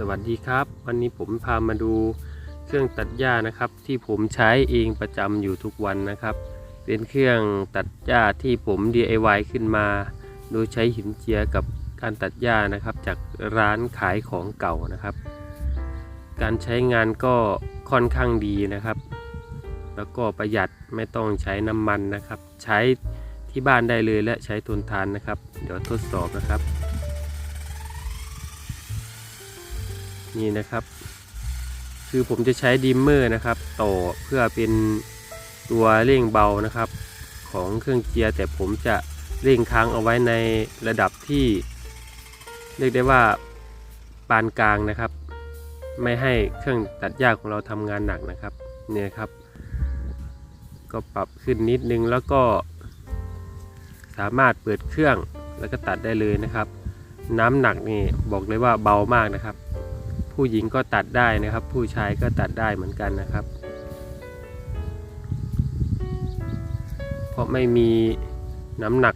สวัสดีครับ วันนี้ผมพามาดูเครื่องตัดหญ้านะครับ ที่ผมใช้เองประจำอยู่ทุกวันนะครับ เป็นเครื่องตัดหญ้าที่ผม DIY ขึ้นมา โดยใช้หินเจียกับการตัดหญ้านะครับ จากร้านขายของเก่านะครับ การใช้งานก็ค่อนข้างดีนะครับ แล้วก็ประหยัดไม่ต้องใช้น้ำมันนะครับ ใช้ที่บ้านได้เลยและใช้ทนทานนะครับ เดี๋ยวทดสอบนะครับ นี่นะครับ คือผมจะใช้ดิมเมอร์นะครับ ต่อเพื่อเป็นตัวเร่งเบานะครับ ของเครื่องเจียร์แต่ผมจะเร่งค้างเอาไว้ในระดับที่ เรียกได้ว่าปานกลางนะครับ ไม่ให้เครื่องตัดหญ้าของเราทำงานหนักนะครับเนี่ยครับ ก็ปรับขึ้นนิดนึงแล้วก็ สามารถเปิดเครื่องแล้วก็ตัดได้เลยนะครับ น้ำหนักนี่บอกเลยว่าเบามากนะครับ ผู้หญิงก็ตัดได้นะครับ ผู้ชายก็ตัดได้เหมือนกันนะครับ เพราะไม่มีน้ำหนัก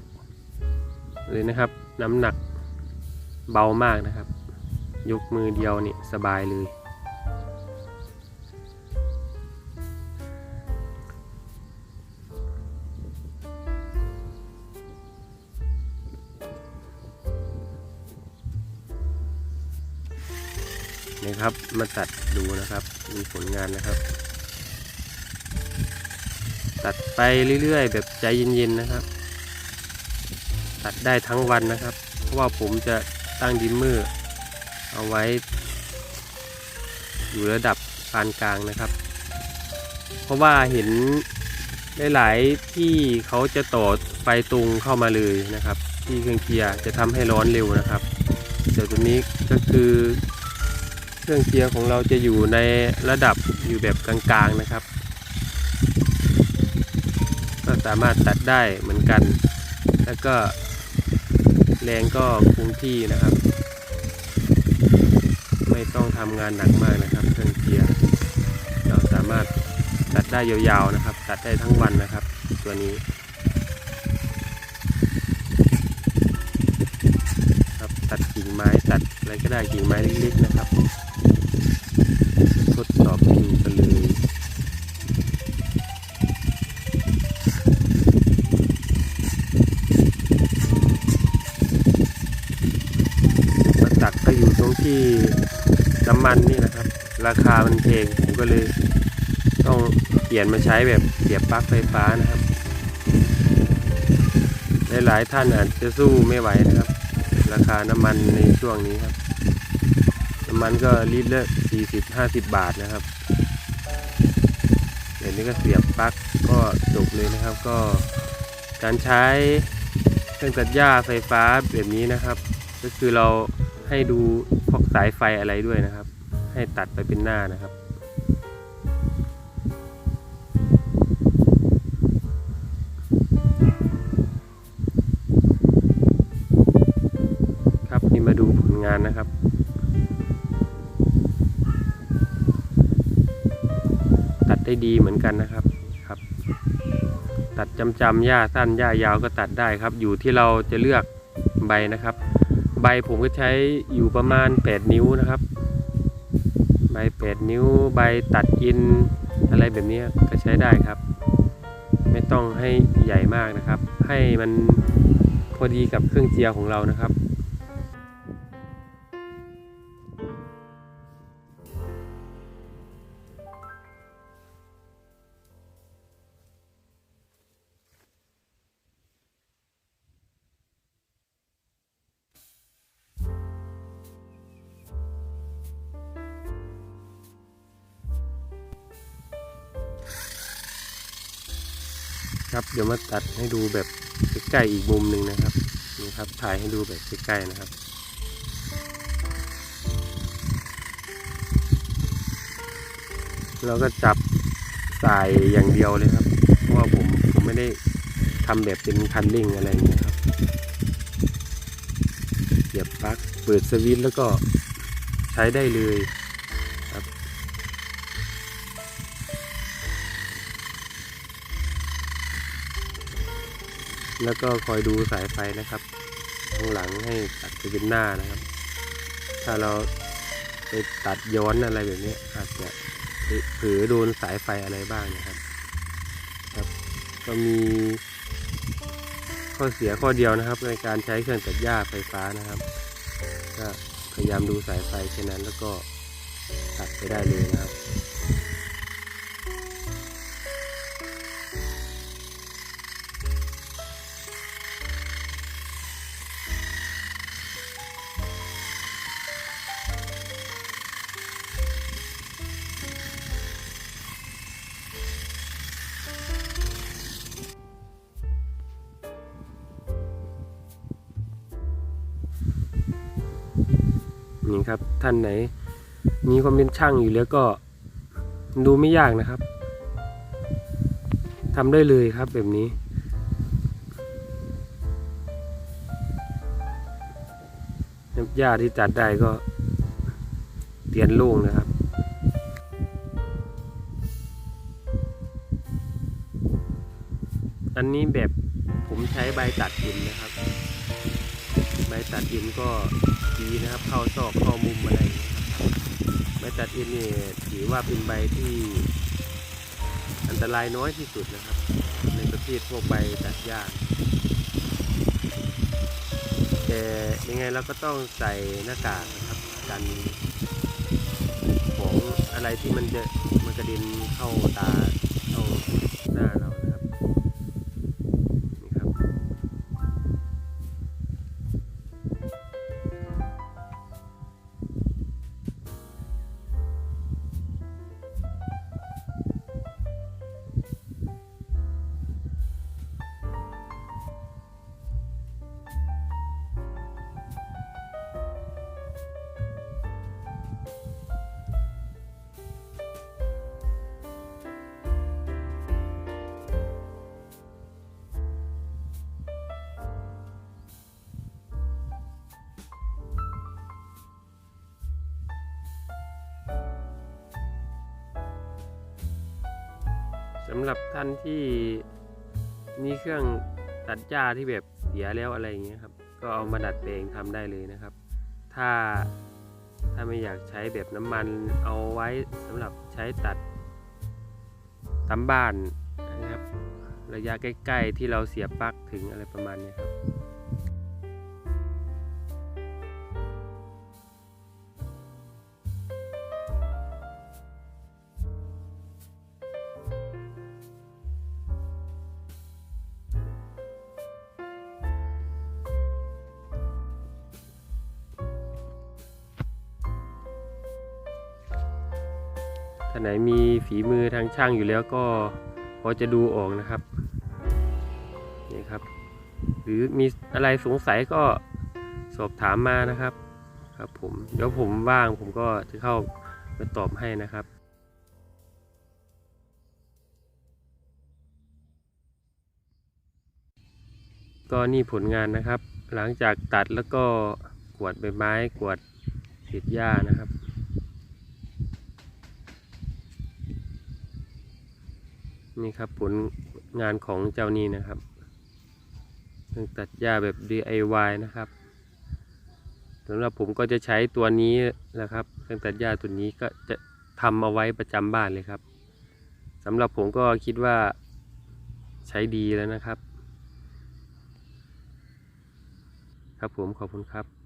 เลยนะครับ น้ำหนักเบามากนะครับ ยกมือเดียวนี่สบายเลย นะครับ มาตัดดูนะครับดูผลงานนะครับ ตัดไปเรื่อยๆ แบบใจเย็นๆนะครับ ตัดได้ทั้งวันนะครับ เพราะว่าผมจะตั้งดิมเมอร์เอาไว้ อยู่ระดับปานกลางนะครับ เพราะว่าเห็นหลายๆที่เขาจะต่อไฟตรงเข้ามาเลยนะครับ ที่เครื่องเกียร์จะทำให้ร้อนเร็วนะครับแต่ตัวนี้ก็คือ เครื่องเกียร์ของเราจะอยู่ในระดับอยู่แบบกลางๆนะครับ ก็สามารถตัดได้เหมือนกัน แล้วก็แรงก็คงที่นะครับ ไม่ต้องทำงานหนักมากนะครับ เครื่องเกียร์เราสามารถตัดได้ยาวๆนะครับ ตัดได้ทั้งวันนะครับ ตัวนี้ครับตัดกิ่งไม้ตัดอะไรก็ได้กิ่งไม้เล็กๆนะครับ ทดสอบให้ดูกันเลยมาตักก็อยู่ตรง ที่น้ำมันนี่นะครับ ราคามันแพงผมก็เลยต้องเปลี่ยนมาใช้แบบเสียบปลั๊กไฟฟ้านะครับหลายๆท่านอาจจะสู้ไม่ไหวนะครับ ราคาน้ำมันในช่วงนี้ครับ น้ำมันก็ลิตรละ40 50 บาทนะครับเดี๋ยวนี้ก็เสียบปลั๊กก็จบเลยนะครับ ก็การใช้เครื่องตัดหญ้าไฟฟ้าแบบนี้นะครับ ก็คือเราให้ดู พวกสายไฟอะไรด้วยนะครับ ให้ตัดไปเป็นหน้านะครับ ครับนี่มาดูผลงานนะครับตัดได้ดีเหมือนกันนะครับครับ ตัดจำจำๆหญ้าสั้นหญ้ายาวก็ตัดได้ครับ อยู่ที่เราจะเลือกใบนะครับ ใบผมก็ใช้อยู่ประมาณ 8 นิ้วนะครับ ใบ 8 นิ้ว ใบตัดอินอะไรแบบนี้ก็ใช้ได้ครับ ไม่ต้องให้ใหญ่มากนะครับ ให้มันพอดีกับเครื่องเจียของเรานะครับ ครับ เดี๋ยวมาตัดให้ดูแบบใกล้ๆอีกมุมหนึ่งนะครับนี่ครับถ่ายให้ดูแบบใกล้ๆนะครับเราก็จับสายอย่างเดียวเลยครับ เพราะว่าผมผมไม่ได้ทำแบบเป็นคันเร่งอะไรอย่างเงี้ยครับเสียบปลั๊กเปิดสวิตช์แล้วก็ใช้ได้เลย แล้วก็คอยดูสายไฟนะครับข้างหลังให้ตัดไปเป็นหน้านะครับ ถ้าเราไปตัดย้อนอะไรแบบนี้อาจจะเผลอโดนสายไฟอะไรบ้างนะครับครับ ก็มีข้อเสียข้อเดียวนะครับ ในการใช้เครื่องตัดหญ้าไฟฟ้านะครับก็พยายามดูสายไฟแค่นั้นแล้วก็ตัดไปได้เลยนะครับ นี่ครับ ท่านไหน มีความเป็นช่างอยู่แล้วก็ดูไม่ยากนะครับทำได้เลยครับแบบนี้หญ้าที่ตัดได้ก็เตียนโล่งนะครับอันนี้แบบผมใช้ใบตัดหินนะครับ ใบตัดหินก็ดีนะครับ เข้าซอกเข้ามุมอะไรอย่างเงี้ยครับใบตัดหินนี่ถือว่าเป็นใบที่อันตรายน้อยที่สุดนะครับ ในประเภทพวกใบตัดหญ้าแต่ยังไงเราก็ต้องใส่หน้ากากนะครับกันของอะไรที่มันจะมันกระเด็นเข้าตาเข้าหน้าเรา สำหรับท่านที่มีเครื่องตัดหญ้าที่แบบเสียแล้วอะไรอย่างเงี้ยครับ ก็เอามาดัดแปลงทำได้เลยนะครับ ถ้าถ้าไม่อยากใช้แบบน้ำมันเอาไว้สำหรับใช้ตัดตามบ้านนะครับ ระยะใกล้ ๆ ที่เราเสียบปลั๊กถึงอะไรประมาณเนี้ยครับาไหนมีฝีมือทางช่างอยู่แล้วก็พอจะดูออกนะครับนี่ครับ หรือมีอะไรสงสัยก็สอบถามมานะครับ ครับผมเดี๋ยวผมว่างผมก็จะเข้าไปตอบให้นะครับก็นี่ผลงานนะครับ หลังจากตัดแล้วก็กวดใบไม้กวดเศษหญ้านะครับ นี่ครับผลงานของเจ้านี้นะครับเครื่องตัดหญ้าแบบ DIY นะครับสำหรับผมก็จะใช้ตัวนี้แหละครับเครื่องตัดหญ้าตัวนี้ก็จะทำเอาไว้ประจำบ้านเลยครับสำหรับผมก็คิดว่าใช้ดีแล้วนะครับ ครับผมขอบคุณครับ